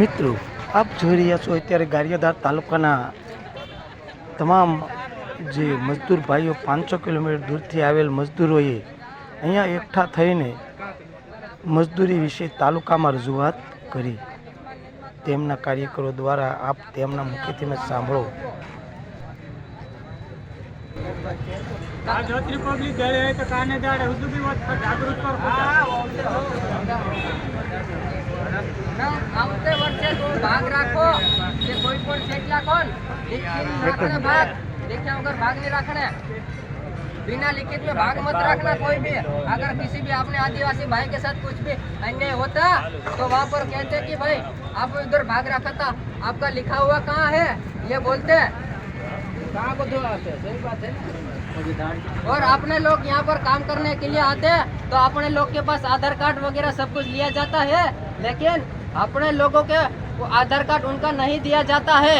મિત્રો, આપ જોઈ રહ્યા છો અત્યારે ગારિયાધાર તાલુકાના તમામ જે મજદૂર ભાઈઓ પાંચસો કિલોમીટર દૂરથી આવેલ મજદૂરોએ અહીંયા એકઠા થઈને મજદૂરી વિશે તાલુકામાં રજૂઆત કરી. તેમના કાર્યકરો દ્વારા આપ તેમના મુખેથી જ સાંભળો. રિપબ્લિક પણ શેકલા કોણ लिखित में रखना भाग देखे अगर भाग नहीं रखना बिना लिखित में भाग मत रखना कोई भी अगर किसी भी अपने आदिवासी भाई के साथ कुछ भी अन्याय होता तो वहाँ पर कहते कि भाई आप इधर भाग रखा था आपका लिखा हुआ कहाँ है ये बोलते कहाँ को दो आते सही बात है और अपने लोग यहाँ पर काम करने के लिए आते हैं तो अपने लोग के पास आधार कार्ड वगैरह सब कुछ लिया जाता है लेकिन अपने लोगों के वो आधार कार्ड उनका नहीं दिया जाता है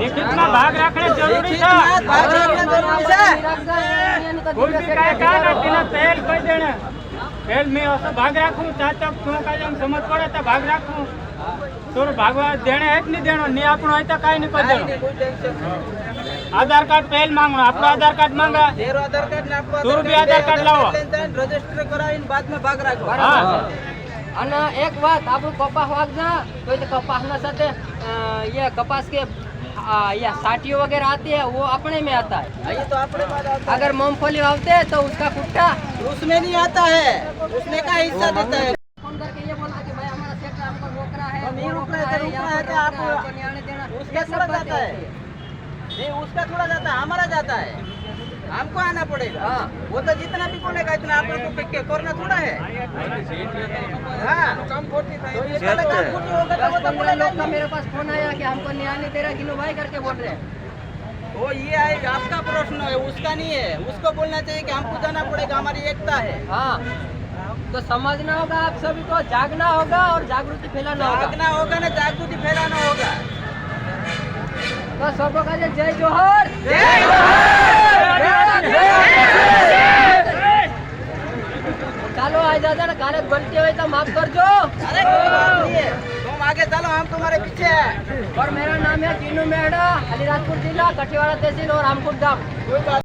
લેખિતમાં ભાગ રાખવો જરૂરી છે. ભાગ રાખવો જરૂરી છે. કોઈ બી કાય કા નથી પહેલ કહી દેણે પહેલ મેં હશે ભાગ રાખું. ચાચક શું કાલે સમજ પડે તો ભાગ રાખું. થોડું ભાગવા દેણે એક નહીં દેણો ને આપણો હોય તો કાંઈ નહીં કરી આધાર કાર્ડ પહેલ માંગણો આપણો આધાર કાર્ડ માંગા. આધાર કાર્ડ લાવો. રજિસ્ટર કરાવીને બાદમાં ભાગ રાખો. હા. અને એક વાત આપણું કપાસ વાગના તો એ કપાસના સાથે અ, ये कपास के आ, ये साटियों वगैरह आती है वो अपने में आता है ये तो अपने बात आता अगर मूंगफली वावते हैं तो उसका कुट्टा है उसमें नहीं आता है उसमें का हिस्सा देता है फोन करके ये बोलता कि भाई हमारा सेक्टर हमको रोक रहा है तो नहीं वो रोक रोक रहा है, रहा है, तो यहाँ रोक रहा है, पर तो रोक रहा है, आप- हमको न्याय देना उसका ये सब थोड़ा बातें जाता है। होती है। नहीं उसका थोड़ा जाता है हमारा जाता है हमको आना पड़ेगा। हाँ। वो तो जितना भी बोलेगा इतना आप लोग को करना थोड़ा है। हाँ। तो तो वो तो। मेरे पास फ़ोन आया कि हमको न्याय नहीं दे रहा गिनो भाई करके बोल रहे हैं। वो ये आएगा आपका प्रश्न है उसका नहीं है। उसको बोलना चाहिए कि हमको जाना पड़ेगा हमारी एकता है। हाँ। तो समझना होगा आप सभी को जागना होगा और जागृति फैलाना होगा। जागना होगा ना जागृति फैलाना होगा। तो सबको का जय जोहर! ચાલો આ દાદા ને કાલે ગલતી હોય તો માફ કરજો अरे कोई बात नहीं है तुम आगे चलो हम तुम्हारे पीछे हैं और मेरा नाम है टीनू मेहड़ा अलीराजपुर जिला कठियावाड़ा तहसील और रामपुर गांव कोई बात